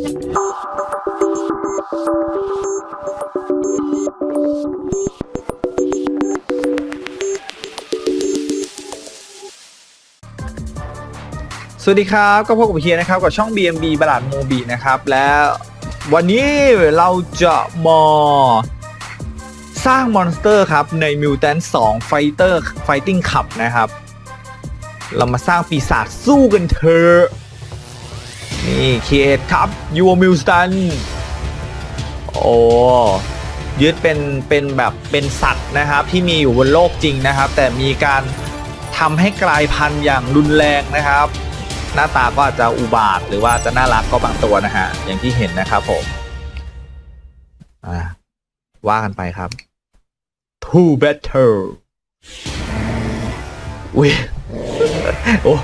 สวัสดีครับก็พบกับเฮียนะครับกับช่อง BMB บลาดโมบีนะครับและวันนี้เราจะมาสร้างมอนสเตอร์ครับใน Mutant 2 Fighter Fighting Cup นะครับ เรามาสร้างปีศาจสู้กันเถอะ เคทครับยูมิวสตัน โอ้ยึดเป็นเป็นแบบเป็นสัตว์นะครับ ที่มีอยู่บนโลกจริงนะครับ แต่มีการทำให้กลายพันธุ์อย่างรุนแรงนะครับ หน้าตาก็อาจจะอุบาทหรือว่าจะน่ารักก็บางตัวนะฮะอย่างที่เห็นนะครับผมอ่าว่ากันไปครับ Two better อุ้ยโอ้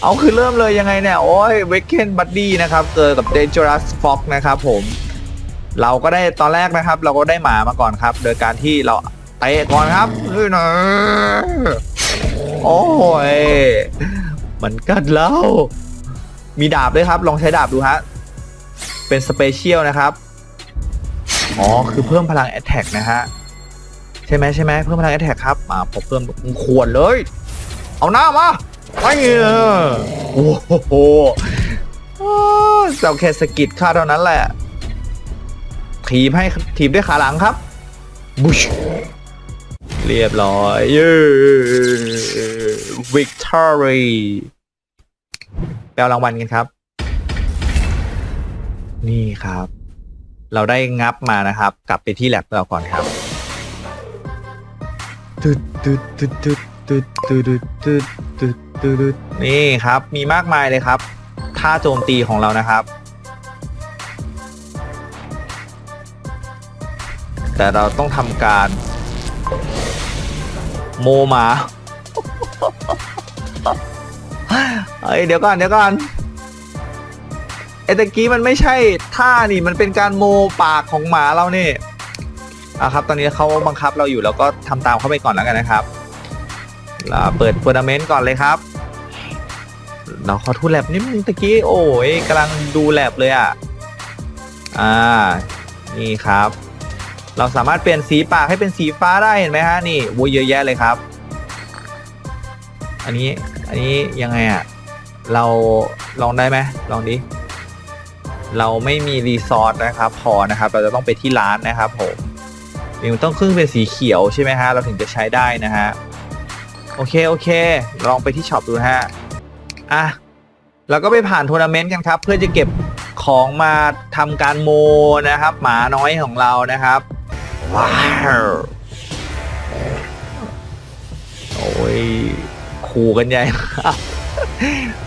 เอาคือเริ่มเลยยังไงเนี่ย โอ้ยเวกเคนบัดดี้นะครับเจอกับ Dangerous Fox นะครับผม เราก็ได้ตอนแรกนะครับ เราก็ได้หมามาก่อนครับ โดยการที่เราเตะก่อนครับนี่นะโอ้ยมันกัดแล้ว มีดาบด้วยครับ ลองใช้ดาบดูฮะ เป็นสเปเชียลนะครับ อ๋อ คือเพิ่มพลังแอ t แทกนะฮะ ใช่ไหมใช่ไหมเพิ่มพลังแอ t แทกครับอ่าพอเพิ่มขวดเลย เอาหน้ามา ไปเงี้ยโอ้โหเจ้าแค่สกิดข้าเท่านั้นแหละทีมให้ทีมด้วยขาหลังครับ บุชเรียบร้อยเย้ victory แปลรางวัลกันครับ นี่ครับ เราได้งับมานะครับ กลับไปที่แลบเราก่อนครับตึดตึดตึดตึดตึดตึดตึดตึ ดตึดนี่ครับ มีมากมายเลยครับ ท่าโจมตีของเรานะครับ แต่เราต้องทำการ โมหมาเอ้ย เดี๋ยวก่อนเดี๋ยวก่อนไอ้ตะกี้มันไม่ใช่ท่านี่มันเป็นการโมปากของหมาเราเนี่อะครับ ตอนนี้เขาบังคับเราอยู่แล้วก็ทำตามเขาไปก่อนแล้วกันนะครับเราเปิดทัวร์นาเมนต์ก่อนเลยครับ เราขอทูแลบนิดนึงตะกี้โอ้ยกำลังดูแลบเลยอะอ่านี่ครับ เราสามารถเปลี่ยนสีปากให้เป็นสีฟ้าได้เห็นไหมฮะนี่วูเยอะแยะเลยครับ อันนี้อันนี้ยังไงอะเราลองได้ไหมลองดิเราไม่มีรีซอสนะครับ พอนะครับ เราจะต้องไปที่ร้านนะครับผมมันต้องขึ้นเป็นสีเขียวใช่ไหมฮะเราถึงจะใช้ได้นะฮะโอเค โอเค ลองไปที่ช็อปดูฮะ อะเราก็ไปผ่านทัวร์นาเมนต์กันครับ เพื่อจะเก็บของมาทำการโมนะครับ หมาน้อยของเรานะครับ ว้าวโอ้ยขู่กันใหญ่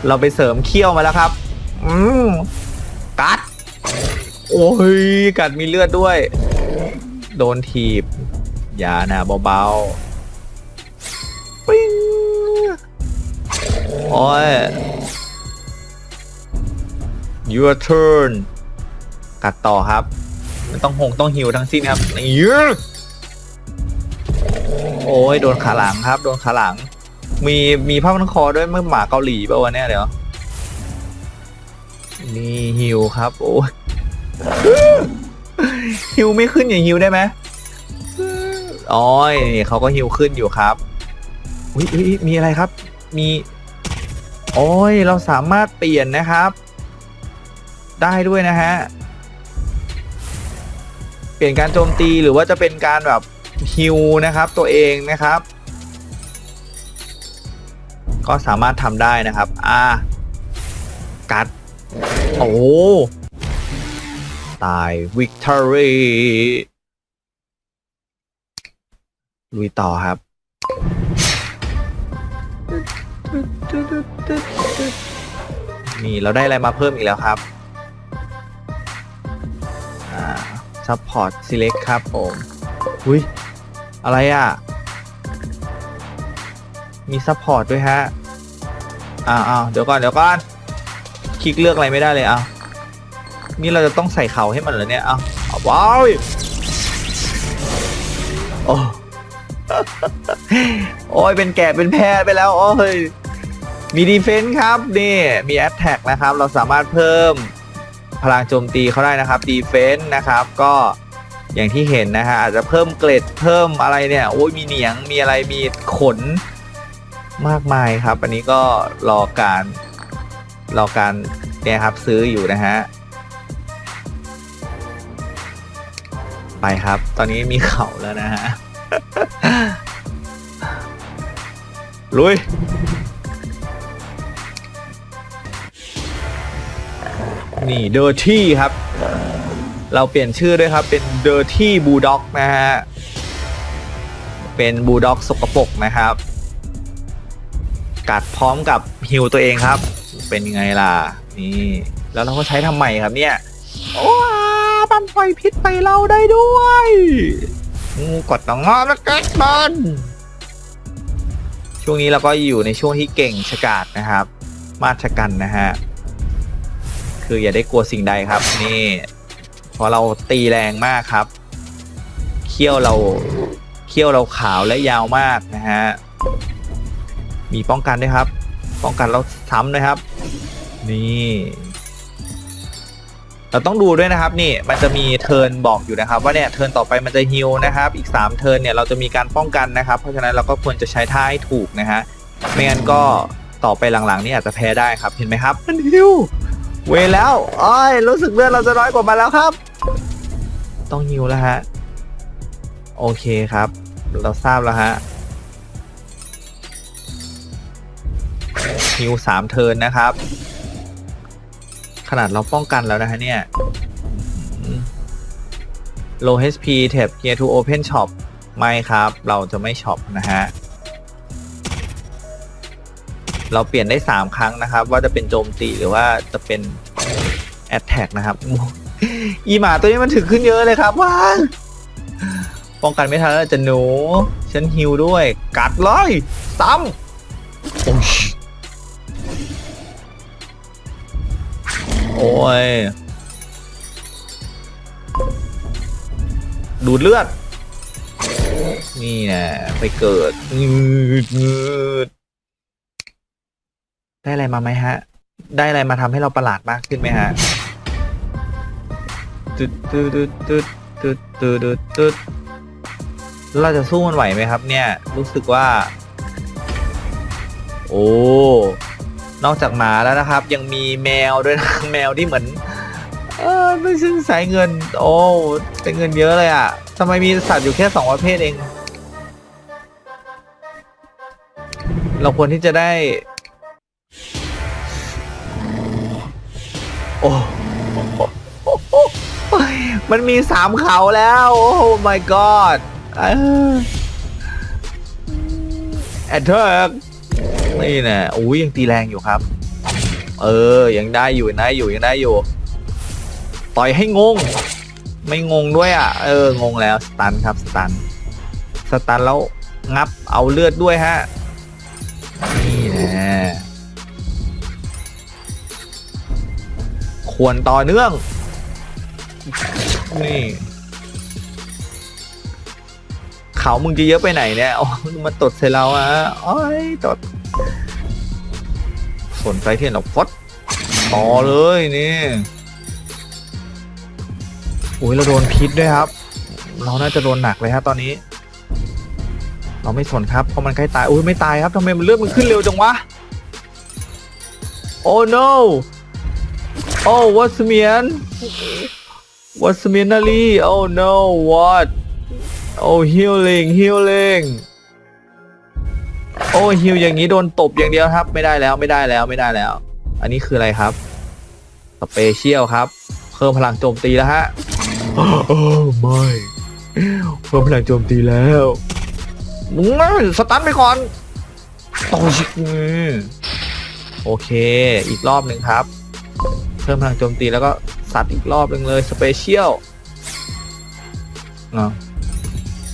เราไปเสริมเขี้ยวมาแล้วครับ อืมกัด โอ้ยกัดมีเลือดด้วย โดนถีบ อย่านะเบาๆ โอ้ย your turn กัดต่อครับ มันต้องหงต้องหิวทั้งสิ้นครับนี่โอ้ยโดนขาหลังครับ โดนขาหลัง มีมีผ้าพันคอด้วยเมื่อหมาเกาหลีป่าวะเนี่ยเดี๋ยวนี่หิวครับ โอ้ยหิวไม่ขึ้นอย่างหิวได้ไหมอ๋อยเขาก็หิวขึ้นอยู่ครับอุ้ยมีอะไรครับ มี โอ้ย เราสามารถเปลี่ยนนะครับ ได้ด้วยนะฮะ เปลี่ยนการโจมตีหรือว่าจะเป็นการแบบฮิวนะครับตัวเองนะครับ ก็สามารถทำได้นะครับ อ่า กัด โอ้ตายวิกตอรี่ลุยต่อครับ นี่เราได้อะไรมาเพิ่มอีกแล้วครับอ่า support select ครับผมอุ้ยอะไรอะ มี support ด้วยฮะ อ้าวอ้าวเดี๋ยวก่อนเดี๋ยวก่อน คลิกเลือกอะไรไม่ได้เลยอ้าวนี่เราจะต้องใส่เขาให้มันเหรอเนี่ยอ้าวเอาว้าวโอ้โอ้ยเป็นแกะเป็นแพะไปแล้ว โอ้ย มีดีเฟนส์ครับนี่มีแอ t แทกนะครับ เราสามารถเพิ่มพลังโจมตีเขาได้นะครับดีเฟนส์นะครับ ก็อย่างที่เห็นนะฮะอาจจะเพิ่มเกล็ดเพิ่มอะไรเนี่ยโอ้ยมีเหนียงมีอะไรมีขนมากมายครับ อันนี้ก็รอการรอการเนี่ยครับซื้ออยู่นะฮะไปครับ ตอนนี้มีเขาแล้วนะฮะลุย นี่เดอร์ที่ครับ เราเปลี่ยนชื่อด้วยครับ เป็นเดอร์ที่บูด็อกนะฮะ เป็นบูด็อกสกปรกนะครับ กัดพร้อมกับฮิวตัวเองครับ เป็นยังไงล่ะ นี่ แล้วเราก็ใช้ทำไมครับเนี่ย โอ้มันปล่อยพิษไปเราได้ด้วยงูกดน้องงอมแล้วกัดมันช่วงนี้เราก็อยู่ในช่วงที่เก่งชะกาดนะครับ มาชกันนะฮะ คืออย่าได้กลัวสิ่งใดครับ นี่พราะเราตีแรงมากครับเขี้ยวเราเขี้ยวเราขาวและยาวมากนะฮะมีป้องกันด้วยครับ ป้องกันเราซ้ำนะครับ นี่ เราต้องดูด้วยนะครับ นี่มันจะมีเทิร์นบอกอยู่นะครับ ว่าเนี่ยเทิร์นต่อไปมันจะฮิลนะครับ อีก3เทิร์นเนี่ยเราจะมีการป้องกันนะครับ เพราะฉะนั้นเราก็ควรจะใช้ท่าให้ถูกนะฮะไม่งั้นก็ต่อไปหลังๆนี่อาจจะแพ้ได้ครับเห็นไหมครับ มันฮิล เวแล้วอ้อยรู้สึกเลือดเราจะน้อยกว่ามาแล้วครับ ต้องฮิลแล้วฮะ โอเคครับ เราทราบแล้วฮะฮิลสามเทินนะครับ ขนาดเราป้องกันแล้วนะฮะเนี่ย low HP tab gear to open shop ไม่ครับ เราจะไม่ช็อปนะฮะ เราเปลี่ยนได้ 3 ครั้งนะครับ ว่าจะเป็นโจมตีหรือว่าจะเป็น attack นะครับ อีหมาตัวนี้มันถึงขึ้นเยอะเลยครับว้าป้องกันไม่ทันแล้วจะหนู ฉันฮิวด้วย กัดเลยซ้ำโอ้ย ดูดเลือด นี่นะไปเกิดงืดงืด ได้อะไรมาไหมฮะ ได้อะไรมาทำให้เราประหลาดมากขึ้นไหมฮะตึ๊ดตึ๊ดตึ๊ดตึ๊ดตึ๊ดตึ๊ดตึ๊เราจะสู้มันไหวไหมครับ เนี่ย รู้สึกว่า โอ้ นอกจากหมาแล้วนะครับ ยังมีแมวด้วยนะ แมวที่เหมือน เออไม่ซึ่งสายเงิน โอ้เป็นเงินเยอะเลยอะ่ะทำไมมีสัตว์อยู่แค่สองประเภทเอง เราควรที่จะได้ โอ้มันมีสามเขาแล้ว โอ้ my god แอดเทอร์นี่นะอุ้ยยังตีแรงอยู่ครับ เออ ยังได้อยู่ยังได้อยู่ยังได้อยู่ ต่อยให้งง ไม่งงด้วยอะ เออ งงแล้ว สตันครับ สตัน สตันแล้วงับเอาเลือดด้วยฮะ นี่นะ ควรต่อเนื่อง นี่เขามึงจะเยอะไปไหนเนี่ยอ๋อมาตดใส่เราอะโอ้ยตดสนใจเทียนหรอกฟดต่อเลยนี่อุ้ยเราโดนพิษด้วยครับ เราน่าจะโดนหนักเลยครับตอนนี้ เราไม่สนครับเพราะมันใกล้ตายอุ้ยไม่ตายครับทำไมมันเลือดมันขึ้นเร็วจังวะโอ้ no โอ้ what's mean what's mean นาลี oh no what oh healing healing โอ้ฮิวอย่างนี้โดนตบอย่างเดียวครับ ไม่ได้แล้วไม่ได้แล้วไม่ได้แล้ว อันนี้คืออะไรครับสเปเชียลครับ เพิ่มพลังโจมตีแล้วฮะโอ้ไม่เพิ่มพลังโจมตีแล้วมึงสตันไปก่อนโอ้ชิโอเค อีกรอบหนึ่งครับ พิ่มพลังโจมตีแล้วก็ซัดอีกรอบหนึ่งเลยสเปเชียล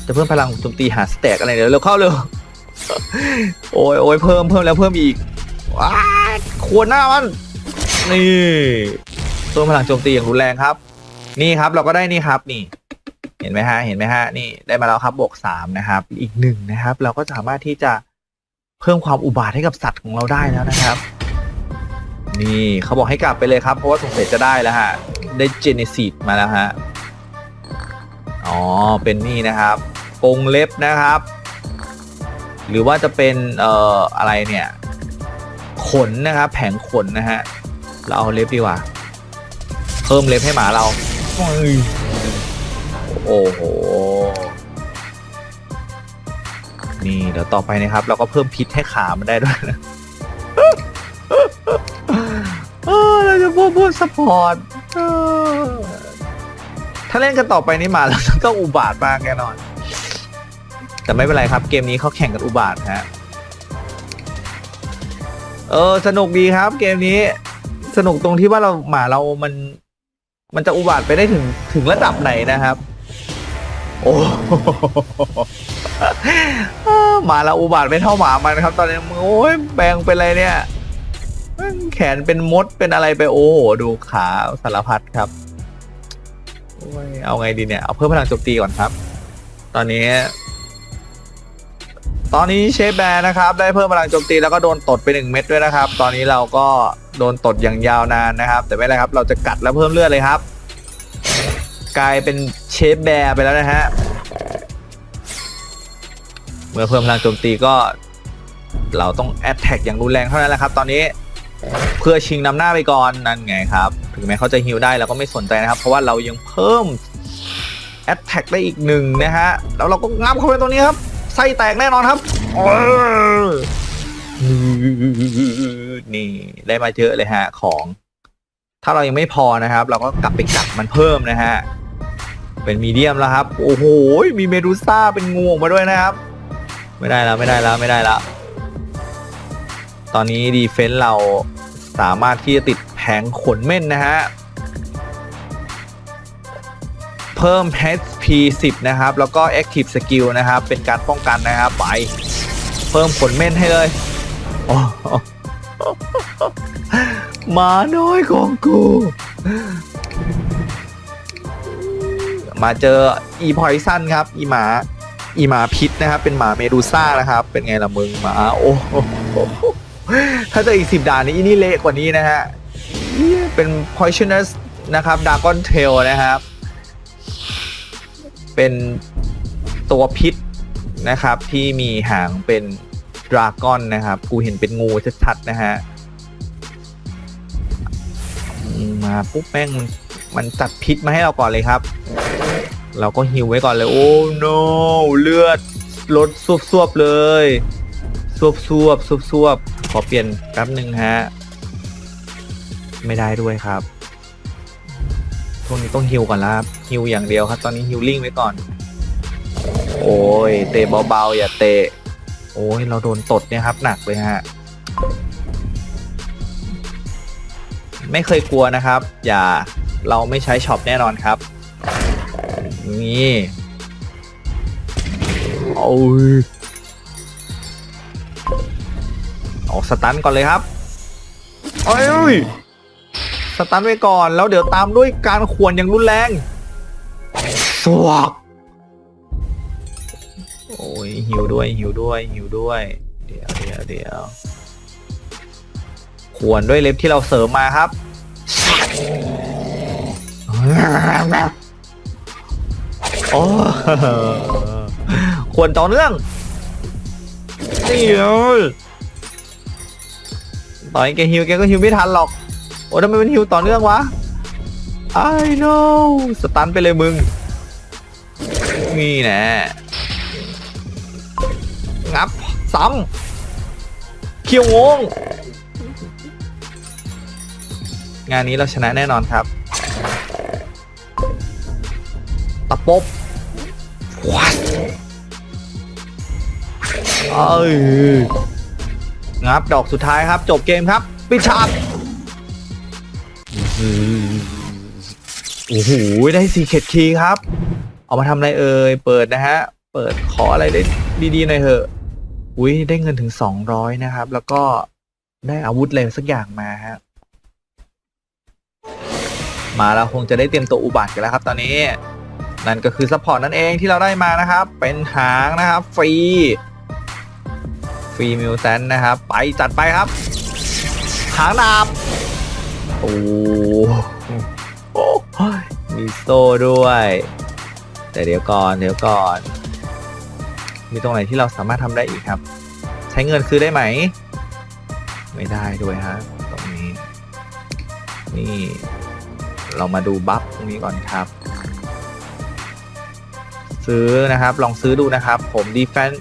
จะเพิ่มพลังโจมตีหาสแต็กอะไรเดี๋ยวเร็วเข้าเร็วโอ้ยโอ้ยเพิ่มเพิ่มแล้วเพิ่มอีกว้าควรหน้ามัน นี่เพิ่มพลังโจมตีอย่างรุนแรงครับ นี่ครับเราก็ได้นี่ครับนี่ เห็นไหมฮะเห็นไหมฮะนี่ได้มาแล้วครับบวกสามนะครับ อีกหนึ่งนะครับ เราก็สามารถที่จะเพิ่มความอุบาทให้กับสัตว์ของเราได้แล้วนะครับ นี่เขาบอกให้กลับไปเลยครับ เพราะว่าสงสัยจะได้แล้วฮะ ได้เจเนซิตมาแล้วฮะ อ๋อ เป็นนี่นะครับกรงเล็บนะครับ หรือว่าจะเป็นเอ่ออะไรเนี่ย ขนนะครับ แผงขนนะฮะ เราเอาเล็บดีกว่า เพิ่มเล็บให้หมาเราโอ้โห นี่เดี๋ยวต่อไปนะครับ เราก็เพิ่มพิษให้ขามันได้ด้วยนะ บูบูสปอร์ตถ้าเล่นกันต่อไปนี่มาแล้วต้องอุบาทมากแน่นอน แต่ไม่เป็นไรครับ เกมนี้เขาแข่งกันอุบาทฮะเออสนุกดีครับ เกมนี้ สนุกตรงที่ว่าเราหมาเรามัน มันจะอุบาทไปได้ถึงถึงระดับไหนนะครับ โอ้หมาเราอุบาทไม่เท่าหมามันครับ ตอนนี้มึงโอ้ยแบงเป็นอะไรเนี่ย แขนเป็นมดเป็นอะไรไปโอ้โหดูขาสารพัดครับโอ้ยเอาไงดีเนี่ย เอาเพิ่มพลังโจมตีก่อนครับ ตอนนี้ ตอนนี้เชฟแบร์นะครับ ได้เพิ่มพลังโจมตีแล้วก็โดนตดไปหนึ่งเม็ดด้วยนะครับ ตอนนี้เราก็โดนตดอย่างยาวนานนะครับ แต่ไม่เป็นไรครับ เราจะกัดแล้วเพิ่มเลือดเลยครับ กลายเป็นเชฟแบร์ไปแล้วนะฮะเมื่อเพิ่มพลังโจมตีก็ เราต้องแอดแทกอย่างรุนแรงเท่านั้นแหละครับ ตอนนี้ เพื่อชิงนำหน้าไปก่อนนั่นไงครับ ถึงแม้เขาจะฮิลได้เราก็ไม่สนใจนะครับ เพราะว่าเรายังเพิ่มแอดแทกได้อีกหนึ่งนะฮะ แล้วเราก็งับเข้าไปตรงนี้ครับ ไส้แตกแน่นอนครับนี่ได้มาเยอะเลยฮะของ ถ้าเรายังไม่พอนะครับ เราก็กลับไปกัดมันเพิ่มนะฮะ เป็นมีเดียมแล้วครับ โอ้โห มีเมดูซ่าเป็นงูออกมาด้วยนะครับ ไม่ได้แล้วไม่ได้แล้วไม่ได้แล้วตอนนี้ดีเฟนส์เรา สามารถที่จะติดแผงขนเม่นนะฮะเพิ่ม HP 10 นะครับ แล้วก็ Active Skill นะครับ เป็นการป้องกันนะครับ ไป เพิ่มขนเม่นให้เลยหมาน้อยของกู มาเจออีพอยซันครับ อีหมา อีหมาพิษนะครับ เป็นหมาเมดูซ่านะครับ เป็นไงล่ะมึงหมา โอ้โห ถ้าเจออีกสิบด่านนี้อีนี่เละกว่านี้นะฮะ เป็น poisonous นะครับ dragon tail นะครับ เป็นตัวพิษนะครับ ที่มีหางเป็นดราก้อนนะครับ กูเห็นเป็นงูชัดๆนะฮะ มาปุ๊บแม่งมันจัดพิษมาให้เราก่อนเลยครับ เราก็ฮิวไว้ก่อนเลย โอ้ no เลือดลดซวบๆเลย ซวบซวบซวบซวบขอเปลี่ยนแป๊บหนึ่งฮะ ไม่ได้ด้วยครับช่วงนี้ต้องฮิวก่อนละครับฮิวอย่างเดียวครับ ตอนนี้ฮิวลิ่งไว้ก่อน โอ้ย เตะเบาๆ อย่าเตะ โอ้ย เราโดนตดเนี่ยครับ หนักเลยฮะ ไม่เคยกลัวนะครับ อย่าเราไม่ใช้ช็อปแน่นอนครับ นี่ โอ้ย ออกสตันก่อนเลยครับโอ้ยสตันไว้ก่อนแล้วเดี๋ยวตามด้วยการขวนอย่างรุนแรงสวกโอ้ยหิวด้วยหิวด้วยหิวด้วย เดี๋ยวเดี๋ยวเดี๋ยวขวนด้วยเล็บที่เราเสริมมาครับโอ้ขวนต่อเนื่องนี่เลย ตอนนี้แกฮิวแกก็ฮิวไม่ทันหรอก โอ้ทำไมมันฮิวต่อเนื่องวะ I know สตันไปเลยมึง นี่แน่งับซ้ำเคียวงง งานนี้เราชนะแน่นอนครับตะปบวัดเอ้ย งับ ดอกสุดท้ายครับ จบเกมครับ ปิดฉากโอ้โห ได้สีเข็ดคีครับ เอามาทำอะไรเอ่ย เปิดนะฮะ เปิดขออะไรได้ดีๆหน่อยเถอะ อุ้ยได้เงินถึงสองร้อยนะครับ แล้วก็ได้อาวุธอะไรสักอย่างมาฮะ มาแล้วคงจะได้เตรียมตัวอุบัติกันแล้วครับ ตอนนี้ นั่นก็คือซัพพอร์ตนั่นเองที่เราได้มานะครับ เป็นหางนะครับ ฟรี ฟรีมิวแซนนะครับ ไปจัดไปครับหางดาบโอ้โหโซ่ด้วย แต่เดี๋ยวก่อนเดี๋ยวก่อน มีตรงไหนที่เราสามารถทำได้อีกครับ ใช้เงินซื้อได้ไหม ไม่ได้ด้วยฮะตรงนี้ นี่เรามาดูบัฟตรงนี้ก่อนครับ ซื้อนะครับ ลองซื้อดูนะครับ ผม defense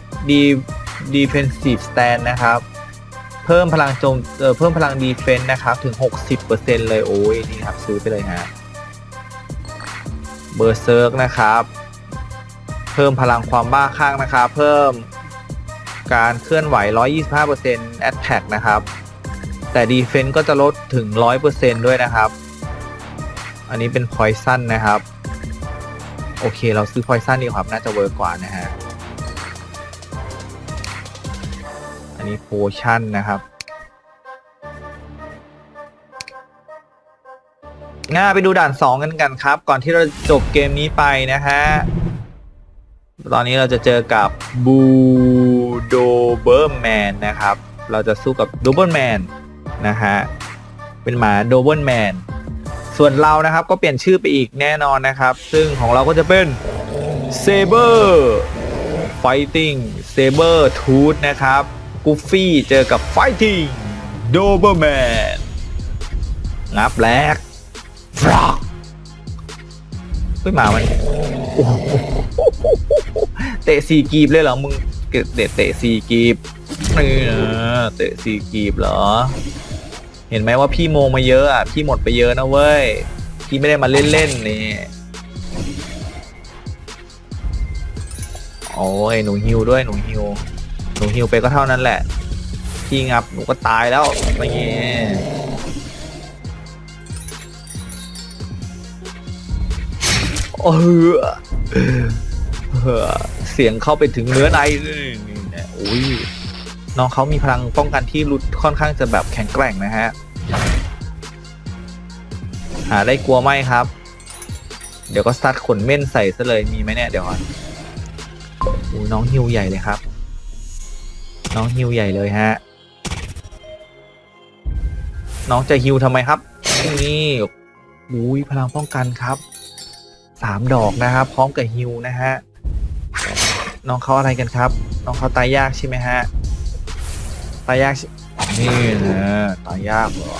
defensive stand นะครับ เพิ่มพลังโจมเเพิ่มพลัง defense นะครับ ถึง 60%เลยโอ้ยนี่ครับ ซื้อไปเลยฮะเบอร์เซิร์กนะครับ เพิ่มพลังความบ้าคลั่งนะครับ เพิ่มการเคลื่อนไหว 125% attack นะครับ แต่ defense ก็จะลดถึง 100%ด้วยนะครับ อันนี้เป็น poison นะครับ โอเค เราซื้อ poison ดีกว่าครับน่าจะเวิร์กกว่านะฮะ อันนี้ potion นะครับง่าไปดูด่าน 2 กันกันครับ ก่อนที่เราจบเกมนี้ไปนะฮะ ตอนนี้เราจะเจอกับบูโดเบอร์แมนนะครับ เราจะสู้กับโดเบิลแมนนะฮะ เป็นหมาโดเบิลแมนส่วนเรานะครับก็เปลี่ยนชื่อไปอีกแน่นอนนะครับ ซึ่งของเราก็จะเป็น Saber Fighting Saber Tooth นะครับ กูฟี่เจอกับ Fighting Doberman งับแรกฟรอกเฮ้ยหมามันเตะซีกีบเลยเหรอมึงเตะเตะซีกีบนี่นะเตะซีกีบเหรอ เห็นไหมว่าพี่โมมาเยอะอะพี่หมดไปเยอะนะเว้ยพี่ไม่ได้มาเล่นๆนี่โอ้ยหนูฮิวด้วยหนูฮิว นูฮิวไปก็เท่านั้นแหละ พี่งับหนูก็ตายแล้วไม่เงี้ยโอ้โหเฮ้อเสียงเข้าไปถึงเนื้อในนี่นี่นะโอ้ยน้องเขามีพลังป้องกันที่รุดค่อนข้างจะแบบแข็งแกร่งนะฮะ หาได้กลัวไหมครับ เดี๋ยวก็สตาร์ทขนเม่นใส่ซะเลยมีไหมเนี่ยเดี๋ยวก่อนโอ้ยน้องฮิวใหญ่เลยครับ น้องฮิวใหญ่เลยฮะ น้องจะฮิวทำไมครับ นี่อุ้ยพลังป้องกันครับสามดอกนะครับ พร้อมกับฮิวนะฮะ น้องเขาอะไรกันครับ น้องเขาตายยากใช่ไหมฮะ ตายยากนี่นะตายยากเหรอ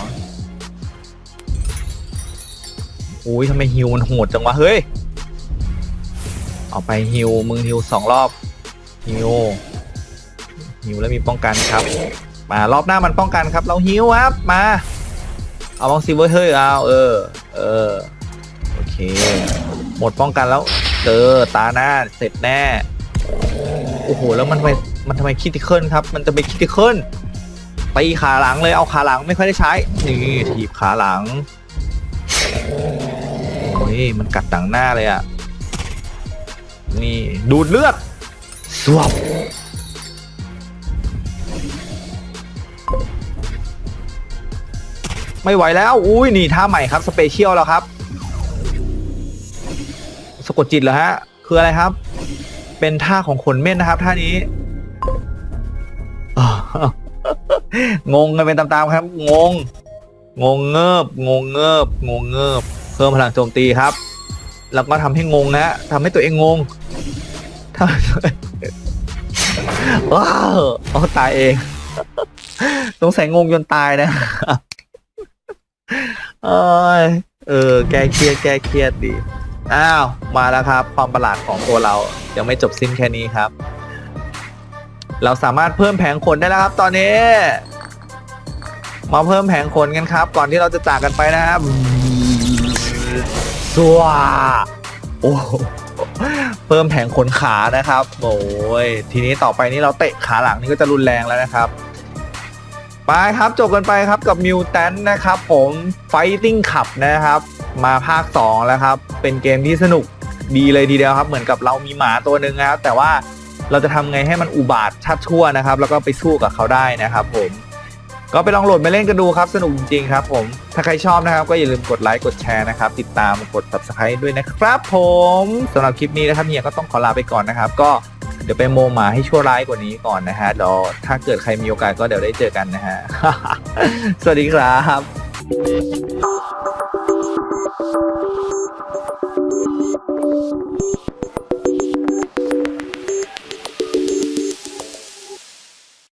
อุ้ยทำไมฮิวมันโหดจังวะ เฮ้ย เอาไปฮิวมึงฮิวสองรอบฮิว ฮิวแล้วมีป้องกันครับ มารอบหน้ามันป้องกันครับ เราฮิวครับมา เอาบองซิเวอร์เฮ้ยเอาเออ เออ โอเค หมดป้องกันแล้วเจอตาหน้าเสร็จแน่ โอ้โห แล้วมันไปมันทำไมคิดที่เคิลครับ มันจะไปคิดที่เคิลตีขาหลังเลยเอาขาหลังไม่ค่อยได้ใช้ นี่ถีบขาหลังโอ้ยมันกัดดังหน้าเลยอะ่ะ นี่ดูดเลือดสวบ ไม่ไหวแล้ว อุ้ยนี่ท่าใหม่ครับสเปเชียลแล้วครับ สะกดจิตเหรอฮะ คืออะไรครับ เป็นท่าของขนเม่นนะครับ ท่านี้ งงกันเป็นตามๆครับ งง งงเงิบ งงเงิบ งงเงิบ เพิ่มพลังโจมตีครับ แล้วก็ทำให้งงนะทำให้ตัวเองงงทำว้าวตายเองสงสัยงงจนตายนะ เอยเออ แก้เครียดแก้เครียดดี อ้าว มาแล้วครับ ความประหลาดของตัวเรายังไม่จบสิ้นแค่นี้ครับ เราสามารถเพิ่มแผงขนได้แล้วครับ ตอนนี้ มาเพิ่มแผงขนกันครับ ก่อนที่เราจะจากกันไปนะครับสัวโอ้โหเพิ่มแผงขนขานะครับโอ้ยทีนี้ต่อไปนี้เราเตะขาหลังนี่ก็จะรุนแรงแล้วนะครับ ไปครับจบกันไปครับกับมิวแตนนะครับผม Fighting ขับนะครับ มาภาค 2 แล้วครับ เป็นเกมที่สนุกดีเลยทีเดียวครับ เหมือนกับเรามีหมาตัวหนึ่งนะครับ แต่ว่าเราจะทำไงให้มันอุบาทชัดชั่วนะครับ แล้วก็ไปสู้กับเขาได้นะครับผมก็ไปลองโหลดมาเล่นกันดูครับ สนุกจริงๆครับผม ถ้าใครชอบนะครับ ก็อย่าลืมกดไลค์กดแชร์นะครับ ติดตามกด subscribe ด้วยนะครับผมสำหรับคลิปนี้นะครับเฮียก็ต้องขอลาไปก่อนนะครับ ก็ เดี๋ยวไปโมหมาให้ชั่วร้ายกว่านี้ก่อนนะฮะเดี๋ยวถ้าเกิดใครมีโอกาสก็เดี๋ยวได้เจอกันนะฮะ สวัสดีครับ